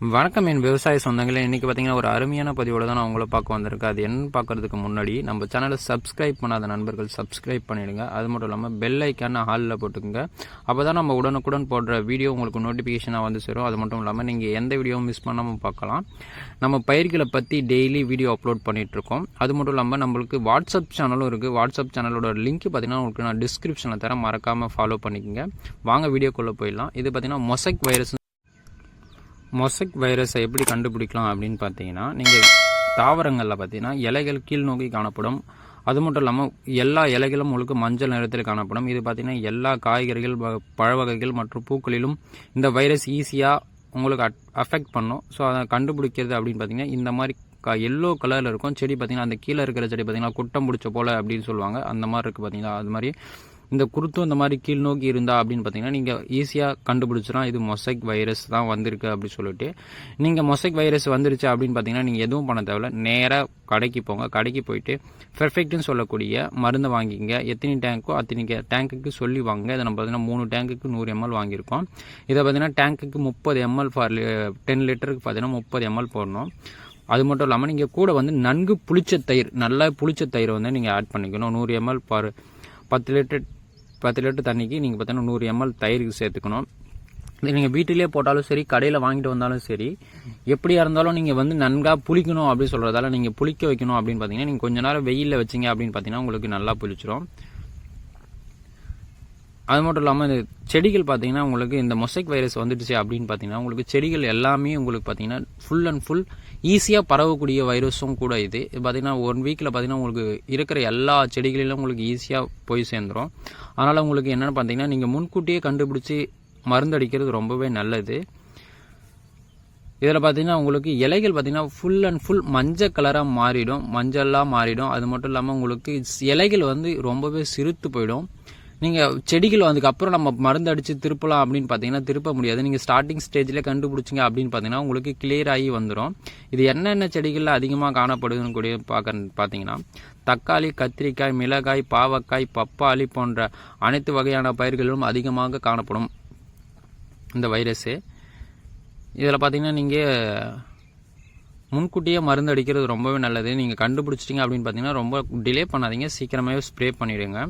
வணக்கம். என் விவசாய சொந்தங்களே இன்றைக்கி பார்த்தீங்கன்னா ஒரு அருமையான பதிவோடு தான் நான் உங்களை பார்க்க வந்திருக்கேன். அது என்ன பார்க்கறதுக்கு முன்னாடி நம்ம சேனலை சப்ஸ்கிரைப் பண்ணாத நண்பர்கள் சப்ஸ்கிரைப் பண்ணிடுங்க. அது மட்டும் இல்லாமல் பெல் ஐக்கான ஹாலில் போட்டுக்கோங்க. அப்போ தான் நம்ம உடனுக்குடன் போடுற வீடியோ உங்களுக்கு நோட்டிஃபிகேஷனாக வந்து சேரும். அது மட்டும் இல்லாமல் நீங்கள் எந்த வீடியோவும் மிஸ் பண்ணாமல் பார்க்கலாம். நம்ம பயிர்களை பற்றி டெய்லி வீடியோ அப்லோட் பண்ணிகிட்ருக்கோம் அது மட்டும் இல்லாமல் நம்மளுக்கு வாட்ஸ்அப் சேனலும் இருக்குது வாட்ஸ்அப் சேனலோட லிங்க் பார்த்தீங்கன்னா உங்களுக்கு நான் டிஸ்கிரிப்ஷனில் தரேன். மறக்காமல் ஃபாலோ பண்ணிக்கோங்க. வாங்க வீடியோக்குள்ளே போயிடலாம். இது பார்த்தீங்கன்னா மொசைக் வைரஸ் மொசைக் வைரஸை எப்படி கண்டுபிடிக்கலாம் அப்படின்னு பார்த்தீங்கன்னா நீங்கள் தாவரங்களில் பார்த்தீங்கன்னா இலைகள் கீழ் நோக்கி காணப்படும். அது மட்டும் இல்லாமல் எல்லா இலைகளும் முழுக்க மஞ்சள் நிறத்தில் காணப்படும். இது பார்த்தீங்கன்னா எல்லா காய்கறிகள் வ- பழ வகைகள் மற்றும் பூக்களிலும் இந்த வைரஸ் ஈஸியாக உங்களுக்கு அஃபெக்ட் பண்ணும். ஸோ அதை கண்டுபிடிக்கிறது அப்படின்னு பார்த்தீங்கன்னா இந்த மாதிரி க எல்லோ கலரில் இருக்கும். செடி பார்த்திங்கன்னா அந்த கீழே இருக்கிற செடி பார்த்தீங்கன்னா குட்டம் பிடிச்ச போல் அப்படின்னு சொல்லுவாங்க. அந்த மாதிரி இருக்குது பார்த்திங்கன்னா அது மாதிரி இந்த குருத்தும் இந்த மாதிரி கீழ் நோக்கி இருந்தா அப்படின்னு பார்த்தீங்கன்னா நீங்கள் ஈஸியாக கண்டுபிடிச்சிடலாம். இது மொசைக் வைரஸ் தான் வந்திருக்கு அப்படின்னு சொல்லிட்டு. நீங்கள் மொசைக் வைரஸ் வந்துருச்சு அப்படின்னு பார்த்தீங்கன்னா நீங்கள் எதுவும் பண்ண தேவையில்ல. நேராக கடைக்கு போங்க. கடைக்கு போயிட்டு பெர்ஃபெக்ட்னு சொல்லக்கூடிய மருந்தை வாங்கிங்க எத்தனை டேங்க்கோ அத்தனை டேங்க்குக்கு சொல்லி வாங்க இதை நம்ம பார்த்தீங்கன்னா மூணு டேங்க்குக்கு நூறு எம்எல் வாங்கியிருக்கோம். இதை பார்த்தீங்கன்னா டேங்க்குக்கு முப்பது எம்எல் ஃபார் டென் லிட்டருக்கு பார்த்தீங்கன்னா முப்பது எம்எல் போடணும். அது மட்டும் இல்லாமல் நீங்கள் கூட வந்து நன்கு புளிச்ச தயிர் நல்லா புளிச்ச தயிர் வந்து நீங்கள் ஆட் பண்ணிக்கணும். நூறு எம்எல் பார் பத்து லிட்டர் பத்து லிட்டர் தண்ணிக்கு நீங்கள் பார்த்தீங்கன்னா நூறு எம்எல் தயிருக்கு சேர்த்துக்கணும். இது நீங்கள் வீட்டிலே போட்டாலும் சரி கடையில் வாங்கிட்டு வந்தாலும் சரி எப்படியா இருந்தாலும் நீங்கள் வந்து நன்கா புளிக்கணும் அப்படின்னு சொல்கிறதால நீங்கள் புளிக்க வைக்கணும் அப்படின்னு பார்த்தீங்கன்னா நீங்கள் கொஞ்ச நேரம் வெயிலில் வச்சிங்க அப்படின்னு பார்த்தீங்கன்னா உங்களுக்கு நல்லா புளிச்சிரும். அது மட்டும் இல்லாமல் இந்த செடிகள் பார்த்தீங்கன்னா உங்களுக்கு இந்த மொசைக் வைரஸ் வந்துடுச்சு அப்படின்னு பார்த்தீங்கன்னா உங்களுக்கு செடிகள் எல்லாமே உங்களுக்கு பார்த்தீங்கன்னா ஃபுல் அண்ட் ஃபுல் ஈஸியாக பரவக்கூடிய வைரஸும் கூட இது. இது பார்த்தீங்கன்னா ஒன் வீக்கில் பார்த்தீங்கன்னா உங்களுக்கு இருக்கிற எல்லா செடிகளிலும் உங்களுக்கு ஈஸியாக போய் சேர்ந்துரும். அதனால் உங்களுக்கு என்னென்னு பார்த்தீங்கன்னா நீங்கள் முன்கூட்டியே கண்டுபிடிச்சி மருந்தடிக்கிறது ரொம்பவே நல்லது. இதில் பார்த்தீங்கன்னா உங்களுக்கு இலைகள் பார்த்தீங்கன்னா ஃபுல் அண்ட் ஃபுல் மஞ்சள் கலராக மாறிடும். மஞ்சளாக மாறிடும். அது மட்டும் இல்லாமல் உங்களுக்கு இலைகள் வந்து ரொம்பவே சிறுத்து போயிடும். நீங்கள் செடிகள் அதுக்கப்புறம் நம்ம மருந்து அடித்து திருப்பலாம் அப்படின்னு பார்த்தீங்கன்னா திருப்ப முடியாது. நீங்கள் ஸ்டார்டிங் ஸ்டேஜில் கண்டுபிடிச்சிங்க அப்படின்னு பார்த்தீங்கன்னா உங்களுக்கு கிளியர் ஆகி வந்துடும் இது என்னென்ன செடிகளில் அதிகமாக காணப்படுதுன்னு கூட பார்க்க பார்த்தீங்கன்னா தக்காளி கத்திரிக்காய் மிளகாய் பாவக்காய் பப்பாளி போன்ற அனைத்து வகையான பயிர்களிலும் அதிகமாக காணப்படும். இந்த வைரஸு. இதில் பார்த்தீங்கன்னா நீங்கள் முன்கூட்டியே மருந்து அடிக்கிறது ரொம்பவே நல்லது. நீங்கள் கண்டுபிடிச்சிட்டிங்க அப்படின்னு பார்த்தீங்கன்னா ரொம்ப டிலே பண்ணாதீங்க. சீக்கிரமாகவே ஸ்ப்ரே பண்ணிடுங்க.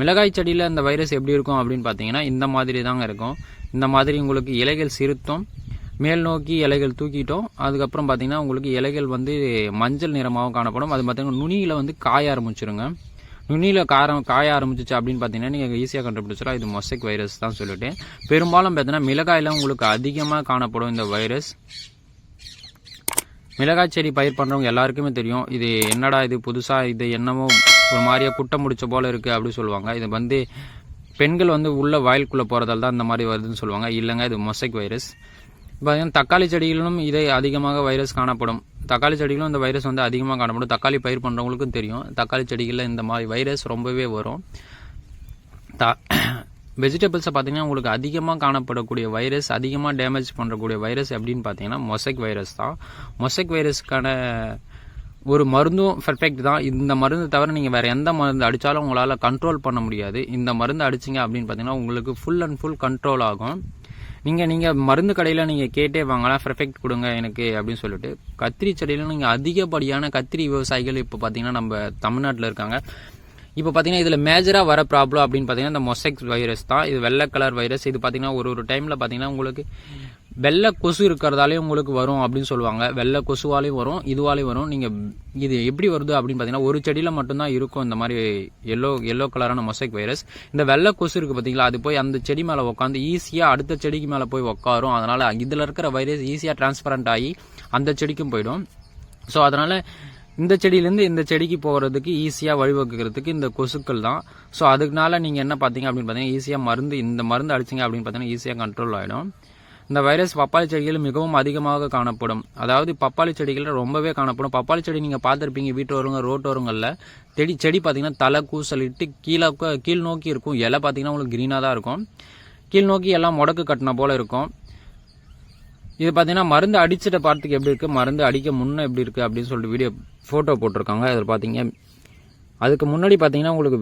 மிளகாய் செடியில் அந்த வைரஸ் எப்படி இருக்கும் அப்படின்னு பார்த்தீங்கன்னா இந்த மாதிரி தாங்க இருக்கும். இந்த மாதிரி உங்களுக்கு இலைகள் சிறுத்தும் மேல் நோக்கி இலைகள் தூக்கிட்டோம் அதுக்கப்புறம் பார்த்தீங்கன்னா உங்களுக்கு இலைகள் வந்து மஞ்சள் நிறமாகவும் காணப்படும். அது பார்த்தீங்கன்னா நுனியில் வந்து காய ஆரம்பிச்சிருங்க. நுனியில் காரம் காய ஆரம்பிச்சிச்சு அப்படின்னு பார்த்தீங்கன்னா நீங்கள் ஈஸியாக கண்டுபிடிச்சிடலாம். இது மொசைக் வைரஸ் தான் சொல்லிட்டு. பெரும்பாலும் பார்த்தீங்கன்னா மிளகாயில் உங்களுக்கு அதிகமாக காணப்படும் இந்த வைரஸ் மிளகாய் செடி பயிர் பண்ணுறவங்க எல்லாருக்குமே தெரியும். இது என்னடா இது புதுசாக இது என்னமோ ஒரு மாதிரியா குட்டம் முடிச்ச போல் இருக்குது அப்படின்னு சொல்லுவாங்க. இது வந்து பெண்கள் வந்து உள்ளே வயலுக்குள்ளே போகிறதால தான் இந்த மாதிரி வருதுன்னு சொல்லுவாங்க. இல்லைங்க இது மொசைக் வைரஸ். பார்த்தீங்கன்னா தக்காளி செடிகளிலும் இதே அதிகமாக வைரஸ் காணப்படும். தக்காளி செடிகளும் இந்த வைரஸ் வந்து அதிகமாக காணப்படும். தக்காளி பயிர் பண்ணுறவங்களுக்கும் தெரியும். தக்காளி செடிகளில் இந்த மாதிரி வைரஸ் ரொம்பவே வரும். த வெஜிடபிள்ஸை பார்த்தீங்கன்னா உங்களுக்கு அதிகமாக காணப்படக்கூடிய வைரஸ் அதிகமாக டேமேஜ் பண்ணக்கூடிய வைரஸ் அப்படின்னு பார்த்தீங்கன்னா மொசைக் வைரஸ் தான். மொசைக் வைரஸ்க்கான ஒரு மருந்தும் பெர்ஃபெக்ட் தான். இந்த மருந்து தவிர நீங்கள் வேறு எந்த மருந்து அடித்தாலும் உங்களால் கண்ட்ரோல் பண்ண முடியாது. இந்த மருந்து அடிச்சிங்க அப்படின்னு பார்த்தீங்கன்னா உங்களுக்கு ஃபுல் அண்ட் ஃபுல் கண்ட்ரோல் ஆகும். நீங்கள் நீங்கள் மருந்து கடையில் நீங்கள் கேட்டே வாங்கலாம். பெர்ஃபெக்ட் கொடுங்க எனக்கு அப்படின்னு சொல்லிட்டு. கத்திரி செடியில் நீங்கள் அதிகப்படியான கத்திரி விவசாயிகள் இப்போ பார்த்தீங்கன்னா நம்ம தமிழ்நாட்டில் இருக்காங்க. இப்போ பார்த்தீங்கன்னா இதில் மேஜராக வர ப்ராப்ளம் அப்படின்னு பார்த்தீங்கன்னா இந்த மொசைக் வைரஸ் தான். இது வெள்ளை கலர் வைரஸ் இது பார்த்தீங்கன்னா ஒரு ஒரு டைமில் பார்த்தீங்கன்னா உங்களுக்கு வெள்ளை கொசு இருக்கிறதாலேயும் உங்களுக்கு வரும் அப்படின்னு சொல்லுவாங்க. வெள்ளை கொசுவாலையும் வரும் இதுவாலையும் வரும். நீங்கள் இது எப்படி வருது அப்படின்னு பார்த்தீங்கன்னா ஒரு செடியில் மட்டும்தான் இருக்கும் இந்த மாதிரி எல்லோ எல்லோ கலரான மொசைக் வைரஸ் இந்த வெள்ளை கொசு இருக்குது பார்த்தீங்களா அது போய் அந்த செடி மேலே உட்காந்து ஈஸியாக அடுத்த செடிக்கு மேலே போய் உட்காரும் அதனால் இதில் இருக்கிற வைரஸ் ஈஸியாக டிரான்ஸ்பரண்ட் ஆகி அந்த செடிக்கும் போயிடும். ஸோ அதனால் இந்த செடியிலேருந்து இந்த செடிக்கு போகிறதுக்கு ஈஸியாக வழிவகுக்கிறதுக்கு இந்த கொசுக்கள் தான். ஸோ அதுக்குனால நீங்கள் என்ன பார்த்தீங்க அப்படின்னு பார்த்தீங்கன்னா ஈஸியாக மருந்து இந்த மருந்து அடிச்சிங்க அப்படின்னு பார்த்தீங்கன்னா ஈஸியாக கண்ட்ரோல் ஆகிடும் இந்த வைரஸ் பப்பாளி செடிகள் மிகவும் அதிகமாக காணப்படும். அதாவது பப்பாளி செடிகள் ரொம்பவே காணப்படும். பப்பாளி செடி நீங்கள் பார்த்துருப்பீங்க வீட்டு வருங்க ரோட்டு வருங்களில் செடி செடி பார்த்தீங்கன்னா தலை கூசலிட்டு கீழே கீழ் நோக்கி இருக்கும். இலை பார்த்தீங்கன்னா உங்களுக்கு க்ரீனாக தான் இருக்கும். கீழ் நோக்கி எல்லாம் முடக்கு கட்டின போல் இருக்கும். இது பார்த்தீங்கன்னா மருந்து அடிச்சிட்ட பார்த்துக்கு எப்படி இருக்குது மருந்து அடிக்க முன்னே எப்படி இருக்குது அப்படின்னு சொல்லிட்டு வீடியோ ஃபோட்டோ போட்டிருக்காங்க. அதில் பார்த்தீங்க அதுக்கு முன்னாடி பார்த்தீங்கன்னா உங்களுக்கு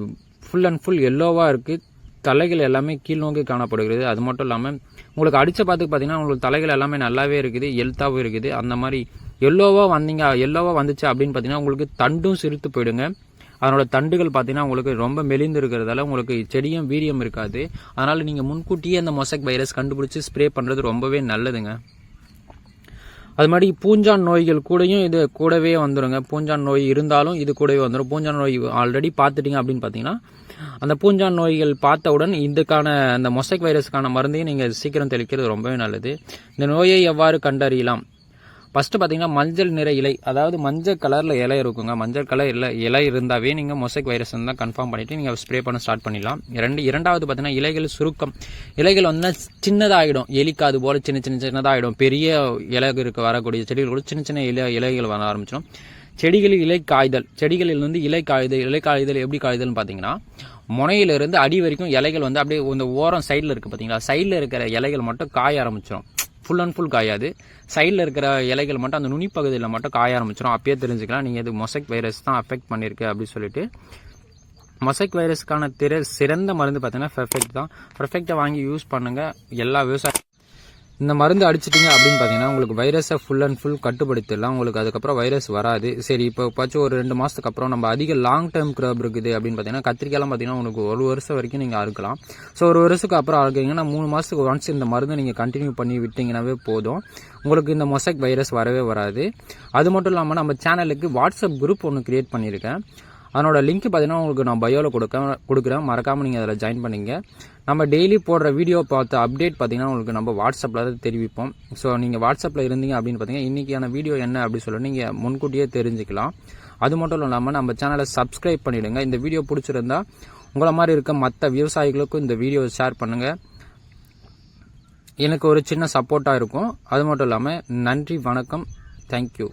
ஃபுல் அண்ட் ஃபுல் எல்லோவாக இருக்குது தலைகள் எல்லாமே கீழ் நோக்கி காணப்படுகிறது. அது மட்டும் இல்லாமல் உங்களுக்கு அடித்த பார்த்துக்கு பார்த்தீங்கன்னா உங்களுக்கு தலைகள் எல்லாமே நல்லாவே இருக்குது. எழுத்தாகவும் இருக்குது. அந்த மாதிரி எல்லோவாக வந்தீங்க எல்லோவாக வந்துச்சு அப்படின்னு பார்த்தீங்கன்னா உங்களுக்கு தண்டும் சிரித்து போயிடுங்க. அதனோட தண்டுகள் பார்த்தீங்கன்னா உங்களுக்கு ரொம்ப மெலிந்து இருக்கிறதால உங்களுக்கு செடியும் வீரியம் இருக்காது. அதனால் நீங்கள் முன்கூட்டியே அந்த மொசைக் வைரஸ் கண்டுபிடிச்சி ஸ்ப்ரே பண்ணுறது ரொம்பவே நல்லதுங்க. அது மாதிரி பூஞ்சான் நோய்கள் கூடயும் இது கூடவே வந்துடுங்க பூஞ்சான் நோய் இருந்தாலும் இது கூடவே வந்துடும் பூஞ்சான் நோய் ஆல்ரெடி பார்த்துட்டீங்க அப்படின்னு பார்த்தீங்கன்னா அந்த பூஞ்சான் நோய்கள் பார்த்தவுடன் இதுக்கான அந்த மொசைக் வைரஸுக்கான மருந்தையும் நீங்கள் சீக்கிரம் தெளிக்கிறது ரொம்பவே நல்லது. இந்த நோயை எவ்வாறு கண்டறியலாம்? ஃபஸ்ட்டு பார்த்தீங்கன்னா மஞ்சள் நிற இலை அதாவது மஞ்சள் கலரில் இலை இருக்குங்க. மஞ்சள் கலர் இலை இலை இருந்தாவே நீங்கள் மொசைக் வைரஸ் தான் கன்ஃபார்ம் பண்ணிவிட்டு நீங்கள் ஸ்ப்ரே பண்ண ஸ்டார்ட் பண்ணிடலாம். ரெண்டு இரண்டாவது பார்த்தீங்கன்னா இலைகள் சுருக்கம். இலைகள் வந்து சின்னதாகிடும் எலிக்காது போல் சின்ன சின்ன சின்னதாகிடும் பெரிய இலை வரக்கூடிய செடிகள் கூட சின்ன சின்ன இலை இலைகள் வர ஆரம்பிச்சிடும். செடிகளில் இலை காய்தல் செடிகளில் வந்து இலை காய்தல் இலை காய்தல் எப்படி காய்தல்னு பார்த்தீங்கன்னா முனையிலிருந்து அடி வரைக்கும் இலைகள் வந்து அப்படியே இந்த ஓரம் சைடில் இருக்குது பார்த்தீங்களா சைடில் இருக்கிற இலைகள் மட்டும் காய ஆரம்பிச்சிடும். ஃபுல் அண்ட் ஃபுல் காயாது. சைடில் இருக்கிற இலைகள் மட்டும் அந்த நுனிப்பகுதியில் மட்டும் காய ஆரம்பிச்சிடும் அப்பயே தெரிஞ்சுக்கலாம். நீங்கள் இது மொசைக் வைரஸ் தான் அஃபெக்ட் பண்ணியிருக்கு அப்படின்னு சொல்லிட்டு. மொசைக் வைரஸ்க்கான திற சிறந்த மருந்து பார்த்தீங்கன்னா பெர்ஃபெக்ட் தான். பெர்ஃபெக்டாக வாங்கி யூஸ் பண்ணுங்கள் எல்லா விவசாய இந்த மருந்து அடிச்சிட்டிங்க அப்படின்னு பார்த்தீங்கன்னா உங்களுக்கு வைரஸை ஃபுல் அண்ட் ஃபுல் கட்டுப்படுத்திடலாம். உங்களுக்கு அதுக்கப்புறம் வைரஸ் வராது. சரி இப்போ பச்சு ஒரு ரெண்டு மாதத்துக்கு அப்புறம் நம்ம அதிக லாங் டேர்ம் க்ராப் இருக்குது அப்படின்னு பார்த்தீங்கன்னா கத்திரிக்காயெலாம் பார்த்தீங்கன்னா உங்களுக்கு ஒரு வருஷம் வரைக்கும் நீங்கள் அறுக்கலாம். ஸோ ஒரு வருஷத்துக்கு அப்புறம் அறுக்கிறீங்கன்னா மூணு மாதத்துக்கு ஒன்ஸ் இந்த மருந்து நீங்கள் கண்டினியூ பண்ணி விட்டிங்கனாவே போதும். உங்களுக்கு இந்த மொசைக் வைரஸ் வரவே வராது. அது மட்டும் இல்லாமல் நம்ம சேனலுக்கு வாட்ஸ்அப் குரூப் ஒன்று க்ரியேட் பண்ணியிருக்கேன். அதனோட லிங்க் பார்த்தீங்கன்னா உங்களுக்கு நான் பயோவில் கொடுக்க கொடுக்குறேன். மறக்காமல் நீங்கள் அதில் ஜாயின் பண்ணிங்க. நம்ம டெய்லி போடுற வீடியோ பார்த்த அப்டேட் பார்த்தீங்கன்னா உங்களுக்கு நம்ம வாட்ஸ்அப்பில் தான் தெரிவிப்போம். ஸோ நீங்கள் வாட்ஸ்அப்பில் இருந்தீங்க அப்படின்னு பார்த்தீங்கன்னா இன்றைக்கியான வீடியோ என்ன அப்படின்னு சொல்லி நீங்கள் முன்கூட்டியே தெரிஞ்சுக்கலாம். அது மட்டும் இல்லாமல் நம்ம சேனலை சப்ஸ்கிரைப் பண்ணிவிடுங்க இந்த வீடியோ பிடிச்சிருந்தா உங்களை மாதிரி இருக்க மற்ற விவசாயிகளுக்கும் இந்த வீடியோ ஷேர் பண்ணுங்கள் எனக்கு ஒரு சின்ன சப்போர்ட்டாக இருக்கும். அது மட்டும் இல்லாமல் நன்றி வணக்கம். தேங்க்யூ